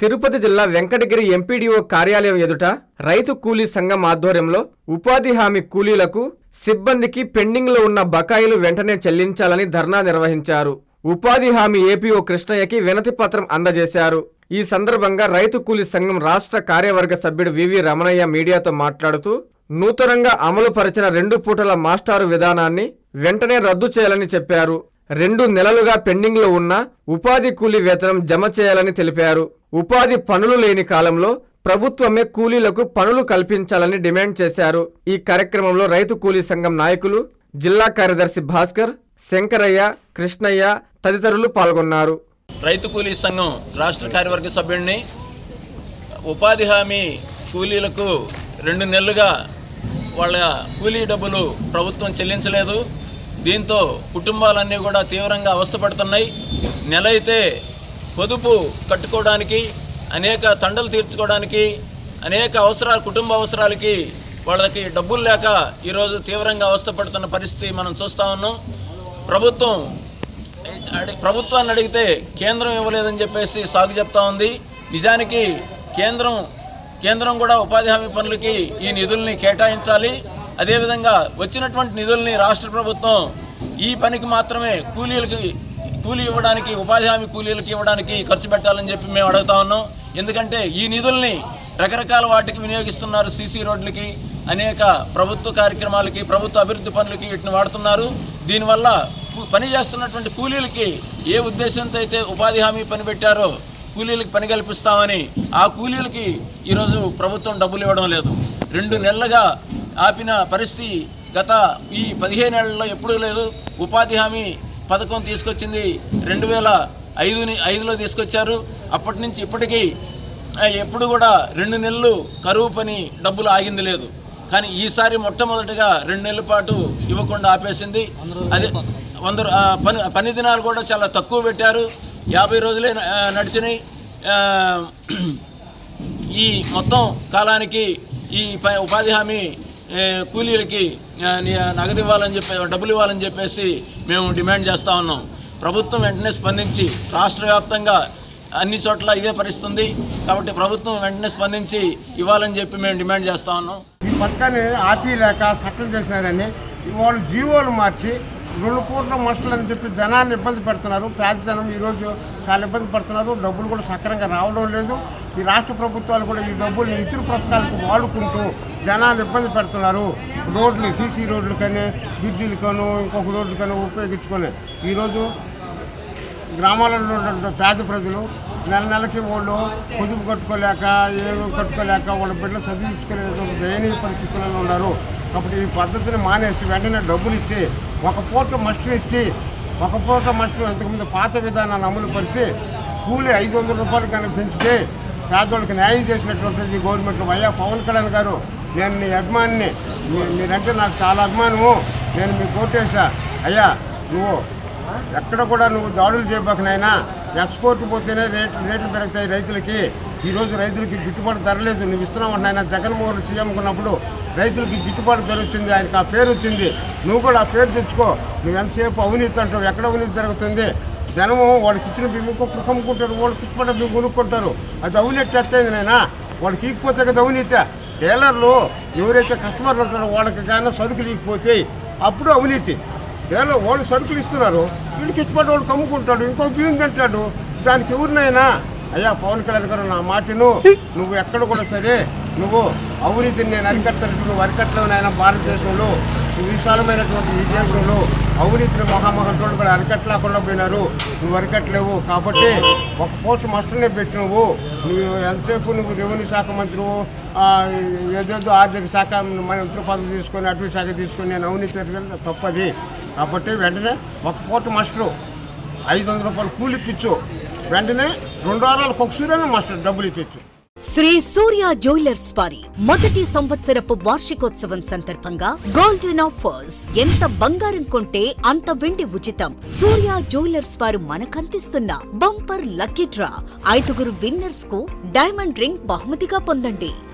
తిరుపతి జిల్లా వెంకటగిరి ఎంపీడీఓ కార్యాలయం ఎదుట రైతు కూలీ సంఘం ఆధ్వర్యంలో ఉపాధి హామీ కూలీలకు సిబ్బందికి పెండింగ్లో ఉన్న బకాయిలు వెంటనే చెల్లించాలని ధర్నా నిర్వహించారు. ఉపాధి హామీ ఏపీఓ కృష్ణయ్యకి వినతి పత్రం అందజేశారు. ఈ సందర్భంగా రైతు కూలీ సంఘం రాష్ట్ర కార్యవర్గ సభ్యుడు వివి రమణయ్య మీడియాతో మాట్లాడుతూ నూతనంగా అమలుపరిచిన రెండు పూటల మాస్టారు విధానాన్ని వెంటనే రద్దు చేయాలని చెప్పారు. రెండు నెలలుగా పెండింగ్లో ఉన్న ఉపాధి కూలీ వేతనం జమ చేయాలని తెలిపారు. ఉపాధి పనులు లేని కాలంలో ప్రభుత్వమే కూలీలకు పనులు కల్పించాలని డిమాండ్ చేశారు. ఈ కార్యక్రమంలో రైతు కూలీ సంఘం నాయకులు జిల్లా కార్యదర్శి భాస్కర్ శంకరయ్య కృష్ణయ్య తదితరులు పాల్గొన్నారు. రైతు కూలీ సంఘం రాష్ట్ర కార్యవర్గ సభ్యుడిని ఉపాధి హామీ కూలీలకు రెండు నెలలుగా వాళ్ళ కూలీ డబ్బులు ప్రభుత్వం చెల్లించలేదు. దీంతో కుటుంబాలన్నీ కూడా తీవ్రంగా అవస్థపడుతున్నాయి. నెల అయితే పొదుపు కట్టుకోవడానికి అనేక తండలు తీర్చుకోవడానికి అనేక అవసరాలు కుటుంబ అవసరాలకి వాళ్ళకి డబ్బులు లేక ఈరోజు తీవ్రంగా అవస్థపడుతున్న పరిస్థితి మనం చూస్తా ఉన్నాం. ప్రభుత్వం ప్రభుత్వాన్ని అడిగితే కేంద్రం ఇవ్వలేదని చెప్పేసి సాగు చెప్తా ఉంది. నిజానికి కేంద్రం కేంద్రం కూడా ఉపాధి హామీ పనులకి ఈ నిధుల్ని కేటాయించాలి. అదేవిధంగా వచ్చినటువంటి నిధుల్ని రాష్ట్ర ప్రభుత్వం ఈ పనికి మాత్రమే కూలీలకి కూలీ ఇవ్వడానికి ఉపాధి హామీ కూలీలకు ఇవ్వడానికి ఖర్చు పెట్టాలని చెప్పి మేము అడుగుతా ఉన్నాం. ఎందుకంటే ఈ నిధుల్ని రకరకాల వాటికి వినియోగిస్తున్నారు సీసీ రోడ్లకి అనేక ప్రభుత్వ కార్యక్రమాలకి ప్రభుత్వ అభివృద్ధి పనులకి వీటిని వాడుతున్నారు. దీనివల్ల పని చేస్తున్నటువంటి కూలీలకి ఏ ఉద్దేశంతో అయితే ఉపాధి హామీ పని పెట్టారో కూలీలకు పని కల్పిస్తామని ఆ కూలీలకి ఈరోజు ప్రభుత్వం డబ్బులు ఇవ్వడం లేదు. రెండు నెలలుగా ఆపిన పరిస్థితి గత ఈ పదిహేనేళ్ళలో ఎప్పుడూ లేదు. ఉపాధి హామీ పథకం తీసుకొచ్చింది రెండు వేల ఐదుని ఐదులో తీసుకొచ్చారు. అప్పటి నుంచి ఇప్పటికీ ఎప్పుడు కూడా రెండు నెలలు కరువు పని డబ్బులు ఆగింది లేదు. కానీ ఈసారి మొట్టమొదటిగా రెండు నెలల పాటు ఇవ్వకుండా ఆపేసింది. అదే వంద పని పని దినాలు కూడా చాలా తక్కువ పెట్టారు. యాభై రోజులే నడిచినాయి. ఈ మొత్తం కాలానికి ఈ ఉపాధి హామీ కూలీలకి నగదు ఇవ్వాలని చెప్పి డబ్బులు ఇవ్వాలని చెప్పేసి మేము డిమాండ్ చేస్తూ ఉన్నాం. ప్రభుత్వం వెంటనే స్పందించి రాష్ట్ర వ్యాప్తంగా అన్ని చోట్ల ఇదే పరిస్థితుంది. కాబట్టి ప్రభుత్వం వెంటనే స్పందించి ఇవ్వాలని చెప్పి మేము డిమాండ్ చేస్తా ఉన్నాం. ఈ పథకాన్ని ఆపేయలేక చట్టం చేసినారని వాళ్ళు జీవోలు మార్చి రెండు పూట్ల మనుషులు అని చెప్పి జనాన్ని ఇబ్బంది పెడుతున్నారు. పేద జనం ఈరోజు చాలా ఇబ్బంది పడుతున్నారు. డబ్బులు కూడా సక్రంగా రావడం లేదు. ఈ రాష్ట్ర ప్రభుత్వాలు కూడా ఈ డబ్బుల్ని ఇతర పథకాలకు వాడుకుంటూ జనాన్ని ఇబ్బంది పెడుతున్నారు. రోడ్లు సీసీ రోడ్లు కానీ బ్రిడ్జిలకను ఇంకొక రోడ్లకను ఉపయోగించుకొని. ఈరోజు గ్రామాలలో ఉన్నటువంటి పేద ప్రజలు నెల నెలకి వాళ్ళు పొదుపు కట్టుకోలేక ఏమి కట్టుకోలేక వాళ్ళ బిడ్డలు చదివించుకునేటువంటి దయనీయ పరిస్థితులలో ఉన్నారు. కాబట్టి ఈ పద్ధతిని మానేసి వెంటనే డబ్బులు ఇచ్చి ఒక పూట మస్టు ఇచ్చి ఒక పూట మస్టర్ అంతకుముందు పాత విధానాన్ని అమలు పరిచి కూలి ఐదు వందల రూపాయలు కనుక పెంచితే పేదోళ్ళకి న్యాయం చేసినటువంటిది గవర్నమెంట్ అయ్యా పవన్ కళ్యాణ్ గారు. నేను నీ అభిమానిని మీరంటే నాకు చాలా అభిమానము. నేను మీకు కోటేశా. అయ్యా నువ్వు ఎక్కడ కూడా నువ్వు దాడులు చేయబోకనైనా ఎక్స్పోర్ట్ పోతేనే రేట్లు రేట్లు పెరుగుతాయి రైతులకి. ఈరోజు రైతులకి గిట్టుబాటు ధరలేదు నువ్వు ఇస్తున్నావు ఆయన జగన్మోహన్ సీఎం ఉన్నప్పుడు రైతులకి గిట్టుబాటు ధర వచ్చింది. ఆయనకు ఆ పేరు వచ్చింది. నువ్వు కూడా ఆ పేరు తెచ్చుకో. నువ్వు ఎంతసేపు అవినీతి అంటావు? ఎక్కడ అవినీతి జరుగుతుంది? జనము వాళ్ళకి ఇచ్చిన బియ్యం ఇంకొకరు కమ్ముకుంటారు వాళ్ళకి ఇష్టపడ్డ బియ్యం కొనుక్కుంటారు. అది అవినీతి ఎట్టయింది నైనా వాళ్ళకి ఈకపోతే కదా అవినీతి. డీలర్లు ఎవరైతే కస్టమర్లు ఉంటారో వాళ్ళకి కానీ సరుకులు ఈకపోతే అప్పుడు అవినీతి. ఏదో వాళ్ళు సరుకులు ఇస్తున్నారు వీడికి ఇష్టపడి వాడు కమ్ముకుంటాడు ఇంకో బియ్యం తింటాడు దానికి ఎవరినైనా? అయ్యా పవన్ కళ్యాణ్ గారు నా మాటను నువ్వు ఎక్కడ కూడా సరే నువ్వు అవినీతిని నేను అరికట్టనట్టు నువ్వు అరికట్టలేవునైనా భారతదేశంలో విశాలమైనటువంటి ఈ దేశంలో అవినీతిని మహామహంటోళ్ళు కూడా అరికట్టలేకుండా పోయినారు. నువ్వు అరికట్టలేవు కాబట్టి ఒక పోస్ట్ మాస్టర్నే పెట్టి నువ్వు నువ్వు ఎంతసేపు నువ్వు రెవెన్యూ శాఖ మంత్రి ఏదేదో ఆర్థిక శాఖ మంత్రి పదవి తీసుకొని అటవీ శాఖ తీసుకొని నేను అవినీతి తప్పది. కాబట్టి వెంటనే ఒక పూట మాస్టరు ఐదు వందల రూపాయలు కూలి ఇప్పించు వెంటనే రెండు వారాలకు ఒకసారి మాస్టర్ డబ్బులు ఇప్పించు. శ్రీ సూర్య జ్యువెలర్స్ వారి మొదటి సంవత్సరపు వార్షికోత్సవం సందర్భంగా గోల్డెన్ ఆఫర్స్ ఎంత బంగారం కొంటే అంత వెండి ఉచితం. సూర్య జ్యువెలర్స్ వారు మనకందిస్తున్న బంపర్ లక్కీ డ్రా. ఐదుగురు విన్నర్స్కు డైమండ్ రింగ్ బహుమతిగా పొందండి.